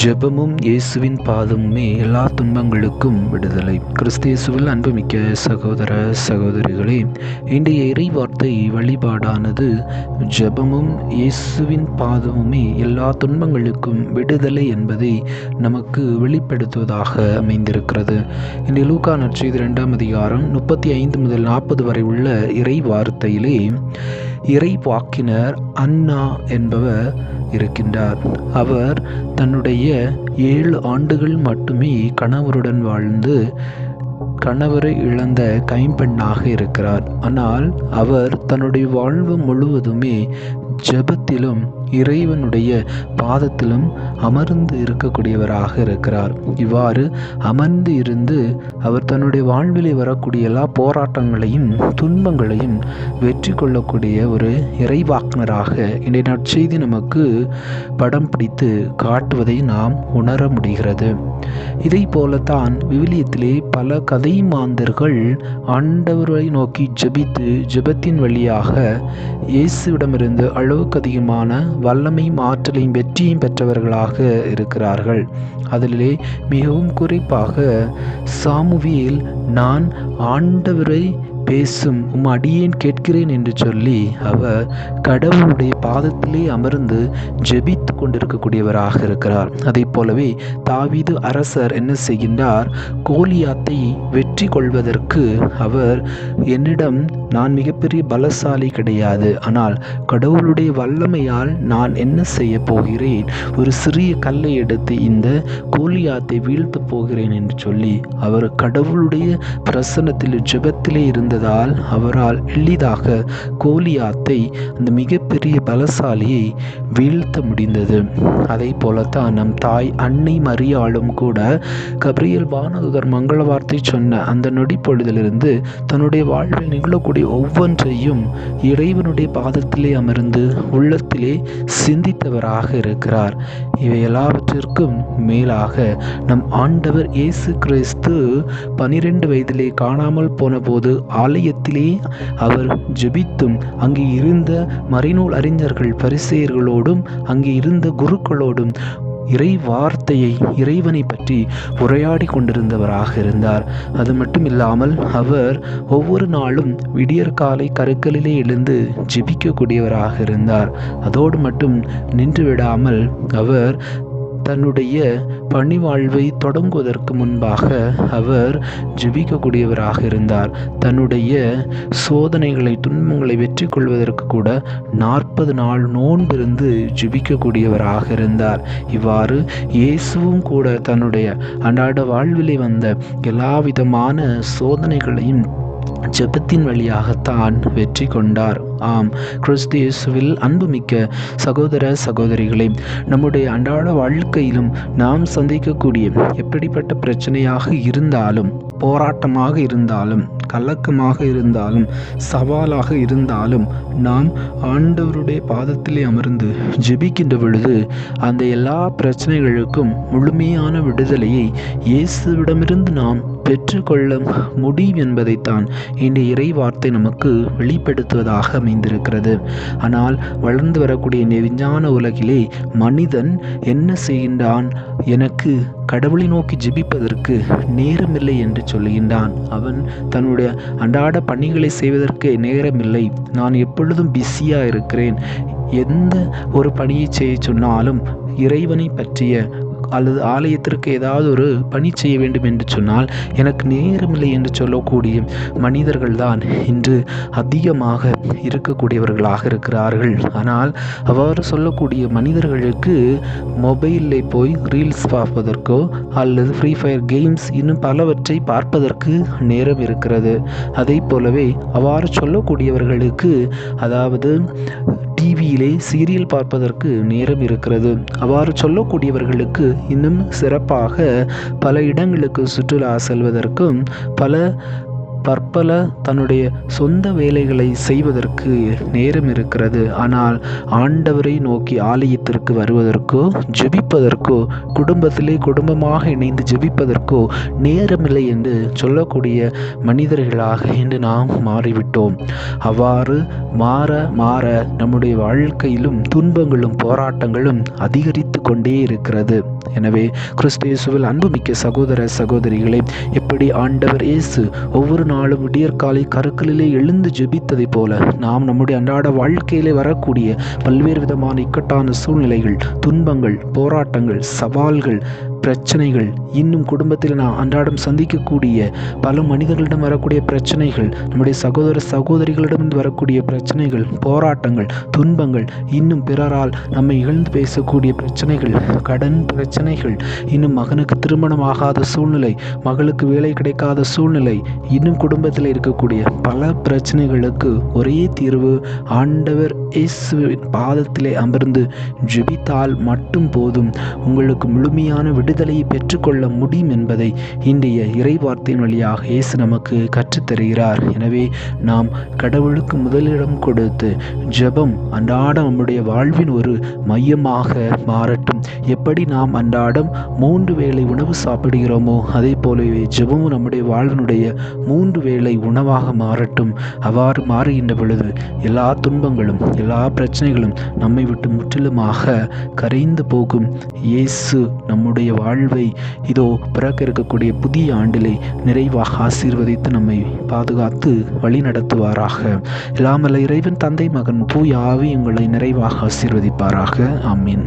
ஜெபமும் இயேசுவின் பாதமுமே எல்லா துன்பங்களுக்கும் விடுதலை. கிறிஸ்தியேசுவில் அன்புமிக்க சகோதர சகோதரிகளே இன்றைய இறைவார்த்தை வழிபாடானது ஜெபமும் இயேசுவின் பாதமுமே எல்லா துன்பங்களுக்கும் விடுதலை என்பதை நமக்கு வெளிப்படுத்துவதாக அமைந்திருக்கிறது. இன்றைய லூக்கா நற்செய்தி இரண்டாம் அதிகாரம் முப்பத்தி ஐந்து முதல் நாற்பது வரை உள்ள இறை வார்த்தையிலே இறை வாக்கினர் அண்ணா என்பவர் இருக்கின்றார். அவர் தன்னுடைய ஏழு ஆண்டுகள் மட்டுமே கணவருடன் வாழ்ந்து கணவரை இழந்த கைம்பெண்ணாக இருக்கிறார். ஆனால் அவர் தன்னுடைய வாழ்வு முழுவதுமே ஜெபத்திலும் இறைவனுடைய பாதத்திலும் அமர்ந்து இருக்கக்கூடியவராக இருக்கிறார். இவ்வாறு அமர்ந்து இருந்து அவர் தன்னுடைய வாழ்விலே வரக்கூடிய எல்லா போராட்டங்களையும் துன்பங்களையும் வெற்றி கொள்ளக்கூடிய ஒரு இறைவாக்குனராக இன்றைய நற்செய்தி நமக்கு படம் பிடித்து காட்டுவதை நாம் உணர முடிகிறது. இதை போலத்தான் விவிலியத்திலே பல கதை மாந்தர்கள் ஆண்டவரை நோக்கி ஜெபித்து ஜெபத்தின் வழியாக இயேசுவிடமிருந்து அளவுக்கு அதிகமான வல்லமையும் ஆற்றலையும் வெற்றியும் பெற்றவர்களாக இருக்கிறார்கள். அதிலே மிகவும் குறிப்பாக சாமுவியில் நான் ஆண்டவரை பேசும் உம் அடியேன் கேட்கிறேன் என்று சொல்லி அவர் கடவுளுடைய பாதத்திலே அமர்ந்து ஜெபித்து கொண்டிருக்கக்கூடியவராக இருக்கிறார். அதை போலவே தாவீது அரசர் என்ன செய்கின்றார்? கோலியாத்தை வெற்றி கொள்வதற்கு அவர் என்னிடம் நான் மிகப்பெரிய பலசாலி கிடையாது. ஆனால் கடவுளுடைய வல்லமையால் நான் என்ன செய்ய போகிறேன்? ஒரு சிறிய கல்லை எடுத்து இந்த கோலியாத்தை வீழ்த்த போகிறேன் என்று சொல்லி அவர் கடவுளுடைய பிரசன்னத்தில் ஜெபத்திலே இருந்த இருந்ததால் அவரால் எளிதாக கோலியாத்தை அந்த மிகப்பெரிய பலசாலியை வீழ்த்த முடிந்தது. அதை போலத்தான் நம் தாய் அன்னை மரியாளும் கூட கபிரியல் வானதுதர் மங்கள வார்த்தை சொன்ன அந்த நொடிப்பொழுதிலிருந்து தன்னுடைய வாழ்வில் நிகழக்கூடிய ஒவ்வொன்றையும் இறைவனுடைய பாதத்திலே அமர்ந்து உள்ளத்திலே சிந்தித்தவராக இருக்கிறார். இவை எல்லாவற்றிற்கும் மேலாக நம் ஆண்டவர் இயேசு கிறிஸ்து பனிரெண்டு வயதிலே காணாமல் போன போது ஆள் ஆலயத்திலே அவர் ஜெபித்தும் அங்கே இருந்த மறைநூல் அறிஞர்கள் பரிசெயர்களோடும் அங்கே இருந்த குருக்களோடும் இறை வார்த்தையை இறைவனை பற்றி உரையாடி கொண்டிருந்தவராக இருந்தார். அது மட்டும் இல்லாமல் அவர் ஒவ்வொரு நாளும் விடியற்காலை கருக்களிலே எழுந்து ஜெபிக்கக்கூடியவராக இருந்தார். அதோடு மட்டும் நின்று விடாமல் அவர் தன்னுடைய பணி வாழ்வை தொடங்குவதற்கு முன்பாக அவர் ஜெபிக்கக்கூடியவராக இருந்தார். தன்னுடைய சோதனைகளை துன்பங்களை வெற்றி கொள்வதற்கு கூட நாற்பது நாள் நோன்பிருந்து ஜெபிக்கக்கூடியவராக இருந்தார். இவ்வாறு இயேசுவும் கூட தன்னுடைய அன்றாட வாழ்விலே வந்த எல்லா விதமான சோதனைகளையும் ஜெபத்தின் வழியாகத்தான் வெற்றி கொண்டார். ஆம் கிறிஸ்து இயேசுவில் அன்புமிக்க சகோதர சகோதரிகளே நம்முடைய அன்றாட வாழ்க்கையிலும் நாம் சந்திக்கக்கூடிய எப்படிப்பட்ட பிரச்சனையாக இருந்தாலும் போராட்டமாக இருந்தாலும் கலக்கமாக இருந்தாலும் சவாலாக இருந்தாலும் நாம் ஆண்டவருடைய பாதத்திலே அமர்ந்து ஜெபிக்கின்ற பொழுது அந்த எல்லா பிரச்சனைகளுக்கும் முழுமையான விடுதலையை இயேசுவிடமிருந்து நாம் பெற்றுக்கொள்ள முடியும் என்பதைத்தான் இந்த இறைவார்த்தை நமக்கு வெளிப்படுத்துவதாக அமைந்திருக்கிறது. ஆனால் வளர்ந்து வரக்கூடிய இந்த விஞ்ஞான உலகிலே மனிதன் என்ன செய்கின்றான்? எனக்கு கடவுளை நோக்கி ஜிபிப்பதற்கு நேரமில்லை என்று சொல்லுகின்றான். அவன் தன்னுடைய அன்றாட பணிகளை செய்வதற்கு நேரமில்லை. நான் எப்பொழுதும் பிஸியாக இருக்கிறேன். எந்த ஒரு பணியை செய்ய சொன்னாலும் இறைவனை பற்றிய அல்லது ஆலயத்திற்கு ஏதாவது ஒரு பணி செய்ய வேண்டும் என்று சொன்னால் எனக்கு நேரமில்லை என்று சொல்லக்கூடிய மனிதர்கள்தான் இன்று அதிகமாக இருக்கக்கூடியவர்களாக இருக்கிறார்கள். ஆனால் அவ்வாறு சொல்லக்கூடிய மனிதர்களுக்கு மொபைலில் போய் ரீல்ஸ் பார்ப்பதற்கோ அல்லது ஃப்ரீ ஃபயர் கேம்ஸ் இன்னும் பலவற்றை பார்ப்பதற்கு நேரம் இருக்கிறது. அதை போலவே அவ்வாறு சொல்லக்கூடியவர்களுக்கு அதாவது டிவியிலே சீரியல் பார்ப்பதற்கு நேரம் இருக்கிறது. அவ்வாறு சொல்லக்கூடியவர்களுக்கு இன்னும் சிறப்பாக பல இடங்களுக்கு சுற்றுலா செல்வதற்கும் பல பற்பல தன்னுடைய சொந்த வேலைகளை செய்வதற்கு நேரம் இருக்கிறது ஆனால் ஆண்டவரை நோக்கி ஆலயத்திற்கு வருவதற்கோ ஜெபிப்பதற்கோ குடும்பத்திலே குடும்பமாக இணைந்து ஜெபிப்பதற்கோ நேரமில்லை என்று சொல்லக்கூடிய மனிதர்களாக இன்று நாம் மாறிவிட்டோம். அவ்வாறு மாற மாற நம்முடைய வாழ்க்கையிலும் துன்பங்களும் போராட்டங்களும் அதிகரித்து கொண்டே இருக்கிறது. எனவே கிறிஸ்தேசுவில் அன்புமிக்க சகோதர சகோதரிகளை எப்படி ஆண்டவர் இயேசு ஒவ்வொரு நாளும் விடியற்காலை கருக்களிலே எழுந்து ஜெபித்ததைப் போல நாம் நம்முடைய அன்றாட வாழ்க்கையிலே வரக்கூடிய பல்வேறு விதமான இக்கட்டான சூழ்நிலைகள் துன்பங்கள் போராட்டங்கள் சவால்கள் பிரச்சனைகள். இன்னும் குடும்பத்தில் நாம் அன்றாடம் சந்திக்கக்கூடிய பல மனிதர்களிடம் வரக்கூடிய பிரச்சனைகள் நம்முடைய சகோதர சகோதரிகளிடம் வரக்கூடிய பிரச்சனைகள் போராட்டங்கள் துன்பங்கள் இன்னும் பிறரால் நம்மை இகழ்ந்து பேசக்கூடிய பிரச்சனைகள் கடன் பிரச்சனைகள் இன்னும் மகனுக்கு திருமணம் ஆகாத சூழ்நிலை மகளுக்கு வேலை கிடைக்காத சூழ்நிலை இன்னும் குடும்பத்தில் இருக்கக்கூடிய பல பிரச்சனைகளுக்கு ஒரே தீர்வு ஆண்டவர் இயேசுவின் பாதத்திலே அமர்ந்து ஜெபித்தால் மட்டும் போதும். உங்களுக்கு முழுமையான விடுதலையை பெற்றுக்கொள்ள முடியும் என்பதை இன்றைய இறைவார்த்தையின் வழியாக இயேசு நமக்கு கற்றுத்தருகிறார். எனவே நாம் கடவுளுக்கு முதலிடம் கொடுத்து ஜெபம் அன்றாடம் நம்முடைய வாழ்வின் ஒரு மையமாக மாறட்டும். எப்படி நாம் அன்றாடம் மூன்று வேளை உணவு சாப்பிடுகிறோமோ அதே போலவே ஜெபமும் நம்முடைய வாழ்வினுடைய மூன்று வேளை உணவாக மாறட்டும். அவ்வாறு மாறுகின்ற பொழுது எல்லா துன்பங்களும் எல்லா பிரச்சனைகளும் நம்மை விட்டு முற்றிலுமாக கரைந்து போகும். இயேசு நம்முடைய வாழ்வை இதோ பிறக்க இருக்கக்கூடிய புதிய ஆண்டிலே நிறைவாக ஆசீர்வதித்து நம்மை பாதுகாத்து வழி நடத்துவாராக. இல்லாமல் இறைவன் தந்தை மகன் தூய் ஆவி உங்களை நிறைவாக ஆசீர்வதிப்பாராக. ஆமீன்.